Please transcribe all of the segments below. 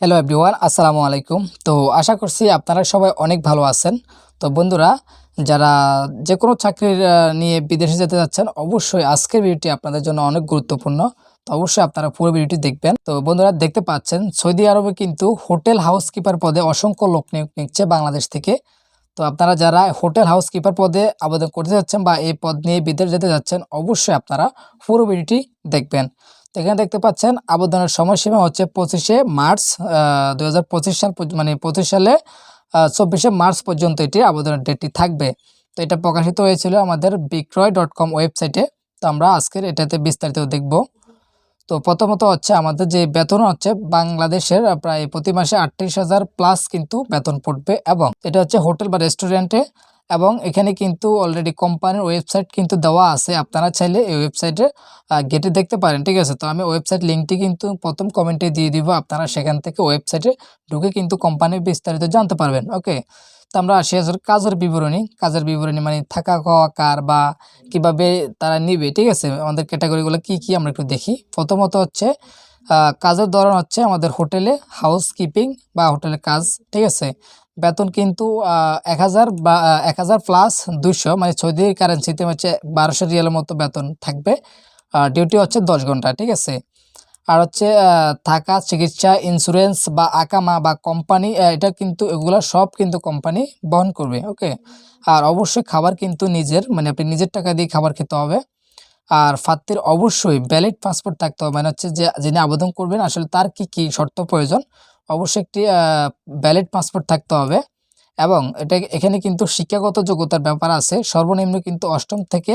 Hello everyone আসসালামু আলাইকুম। তো আশা করছি আপনারা সবাই অনেক ভালো আছেন। তো বন্ধুরা, যারা যে কোনো চাকরির নিয়ে বিদেশে যেতে যাচ্ছেন, অবশ্যই আজকের ভিডিওটি আপনাদের জন্য অনেক গুরুত্বপূর্ণ। তো অবশ্যই আপনারা পুরো ভিডিওটি দেখবেন। তো বন্ধুরা, দেখতে পাচ্ছেন, সৌদি আরবে কিন্তু হোটেল হাউসকিপার পদে অসংখ্য লোক নিয়োগ নিচ্ছে বাংলাদেশ থেকে। তো আপনারা যারা হোটেল হাউসকিপার পদে আবেদন করতে যাচ্ছেন বা এই পদ নিয়ে বিদেশ যেতে যাচ্ছেন, অবশ্যই আপনারা পুরো ভিডিওটি দেখবেন। তো এখানে দেখতে পাচ্ছেন আবেদনের সময়সীমা হচ্ছে পঁচিশে মার্চ দু হাজার পঁচিশ সাল মানে পঁচিশ সালে চব্বিশে মার্চ পর্যন্ত এটি আবেদনের ডেটটি থাকবে। তো এটা প্রকাশিত হয়েছিল আমাদের বিক্রয় ডট কম ওয়েবসাইটে। তো আমরা আজকের এটাতে বিস্তারিত দেখব। তো প্রথমত হচ্ছে আমাদের যে বেতন হচ্ছে, বাংলাদেশের প্রায় প্রতি মাসে আটত্রিশ হাজার প্লাস কিন্তু বেতন পড়বে এবং এটা হচ্ছে হোটেল বা রেস্টুরেন্টে এবং এখানে কিন্তু অলরেডি কোম্পানির ওয়েবসাইট কিন্তু দেওয়া আছে। আপনারা চাইলে এই ওয়েবসাইটে গেটে দেখতে পারেন, ঠিক আছে? তো আমি ওয়েবসাইট লিঙ্কটি কিন্তু প্রথম কমেন্টে দিয়ে দিব, আপনারা সেখান থেকে ওয়েবসাইটে ঢুকে কিন্তু কোম্পানির বিস্তারিত জানতে পারবেন ওকে তো আমরা আসি আসলে কাজের বিবরণী। কাজের বিবরণী মানে থাকা, খাওয়া, কার বা কীভাবে তারা নিবে, ঠিক আছে? আমাদের ক্যাটাগরিগুলো কি কি আমরা একটু দেখি। প্রথমত হচ্ছে কাজের ধরন হচ্ছে আমাদের হোটেলে হাউস কিপিং বা হোটেলে কাজ, ঠিক আছে? বেতন কিন্তু এক হাজার বা এক হাজার প্লাস দুইশো মানে সৌদি কারেন্সিতে হচ্ছে বারোশো রিয়ালের মতো বেতন থাকবে। ডিউটি হচ্ছে দশ ঘণ্টা, ঠিক আছে? আর হচ্ছে থাকা, চিকিৎসা ইন্স্যুরেন্স বা আকামা বা কোম্পানি এটা কিন্তু এগুলো সব কিন্তু কোম্পানি বহন করবে ওকে আর অবশ্যই খাবার কিন্তু নিজের মানে আপনি নিজের টাকা দিয়ে খাবার খেতে হবে। আর ফাত্তির অবশ্যই ভ্যালিড পাসপোর্ট থাকতে হবে মানে হচ্ছে যে, যিনি আবেদন করবেন, আসলে তার কি কি শর্ত প্রয়োজন অবশ্যই একটি ভ্যালিড পাসপোর্ট থাকতে হবে। এবং এটা এখানে কিন্তু শিক্ষাগত যোগ্যতার ব্যাপার আছে। সর্বনিম্ন কিন্তু অষ্টম থেকে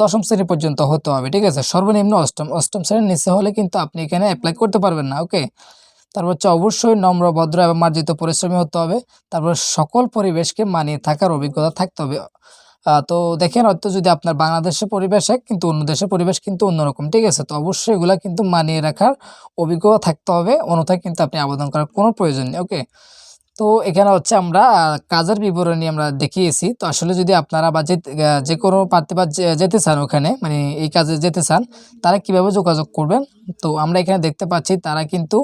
দশম শ্রেণি পর্যন্ত হতে হবে, ঠিক আছে? সর্বনিম্ন অষ্টম অষ্টম শ্রেণির নিচে হলে কিন্তু আপনি এখানে অ্যাপ্লাই করতে পারবেন না ওকে তারপর হচ্ছে অবশ্যই নম্র, ভদ্র এবং মার্জিত পরিশ্রমী হতে হবে। তারপর সকল পরিবেশকে মানিয়ে থাকার অভিজ্ঞতা থাকতে হবে। তো দেখেন, হয়তো যদি আপনার বাংলাদেশের পরিবেশ কিন্তু অন্য দেশের পরিবেশ কিন্তু অন্যরকম, ঠিক আছে? তো অবশ্যই এগুলা কিন্তু মানিয়ে রাখার অভিজ্ঞতা থাকতে হবে, অন্যথায় কিন্তু আপনি আবেদন করার কোনো প্রয়োজন নেই, ওকে? তো এখানে হচ্ছে আমরা কাজের বিবরণী আমরা দেখিয়েছি, তো আসলে যদি আপনারা বা যে কোনো প্রার্থী বা যেতে চান ওখানে মানে এই কাজে যেতে চান, তারা কীভাবে যোগাযোগ করবেন? তো আমরা এখানে দেখতে পাচ্ছি, তারা কিন্তু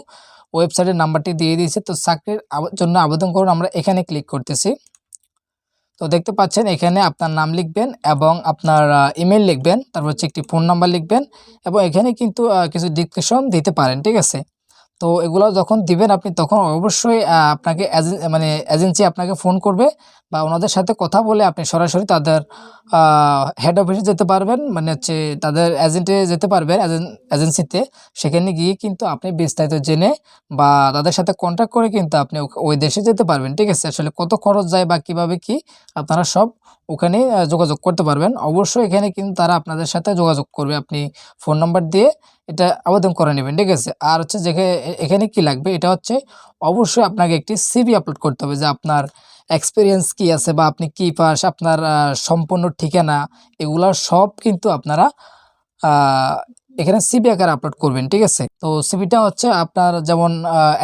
ওয়েবসাইটের নাম্বারটি দিয়ে দিয়েছে, তো চাকরির জন্য আবেদন করুন, আমরা এখানে ক্লিক করতেছি। তো দেখতে পাচ্ছেন এখানে আপনার নাম লিখবেন এবং আপনার ইমেল লিখবেন, তারপর হচ্ছে একটি ফোন নাম্বার লিখবেন এবং এখানে কিন্তু কিছু ডিসক্রিপশন দিতে পারেন, ঠিক আছে? তো এগুলো যখন দিবেন আপনি তখন অবশ্যই আপনাকে মানে এজেন্সি আপনাকে ফোন করবে বা ওনাদের সাথে কথা বলে আপনি সরাসরি তাদের হেড অফিসে যেতে পারবেন। মানে হচ্ছে তাদের এজেন্টে যেতে পারবেন এজেন্সিতে সেখানে গিয়ে কিন্তু আপনি বিস্তারিত জেনে বা তাদের সাথে কন্ট্যাক্ট করে কিন্তু আপনি ওই দেশে যেতে পারবেন। ঠিক আছে? আসলে কত খরচ যায় বা কীভাবে কি, আপনারা সব ওখানে যোগাযোগ করতে পারবেন। অবশ্যই এখানে কিন্তু তারা আপনাদের সাথে যোগাযোগ করবে। আপনি ফোন নাম্বার দিয়ে এটা আবেদন করে নেবেন। ঠিক আছে? আর হচ্ছে যেখানে এখানে কি লাগবে? এটা হচ্ছে অবশ্যই আপনাকে একটি সিভি আপলোড করতে হবে। যে আপনার এক্সপিরিয়েন্স কি আছে বা আপনি কি পাস, আপনার সম্পূর্ণ ঠিকানা, এগুলো সব কিন্তু আপনারা এখানে সিবি আকারে আপলোড করবেন, ঠিক আছে? তো সিবিটা হচ্ছে আপনার যেমন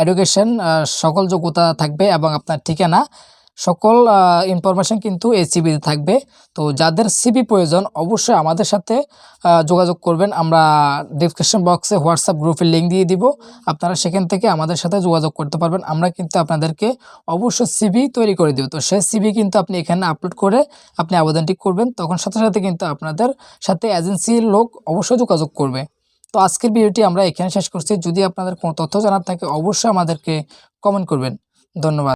এডুকেশন সকল যোগ্যতা থাকবে এবং আপনার ঠিকানা সকল ইনফরমেশন কিন্তু এই সিবিতে থাকবে। তো যাদের সিবি প্রয়োজন, অবশ্যই আমাদের সাথে যোগাযোগ করবেন। আমরা ডিসক্রিপশন বক্সে হোয়াটসঅ্যাপ গ্রুপের লিঙ্ক দিয়ে দিব। আপনারা সেখান থেকে আমাদের সাথে যোগাযোগ করতে পারবেন। আমরা কিন্তু আপনাদেরকে অবশ্যই সিবি তৈরি করে দেব। তো সেই সিবি কিন্তু আপনি এখানে আপলোড করে আপনি আবেদনটি করবেন। তখন সাথে সাথে কিন্তু আপনাদের সাথে এজেন্সির লোক অবশ্যই যোগাযোগ করবে। তো আজকের ভিডিওটি আমরা এখানে শেষ করছি। যদি আপনাদের কোনো তথ্য জানার থাকে, অবশ্যই আমাদেরকে কমেন্ট করবেন। ধন্যবাদ।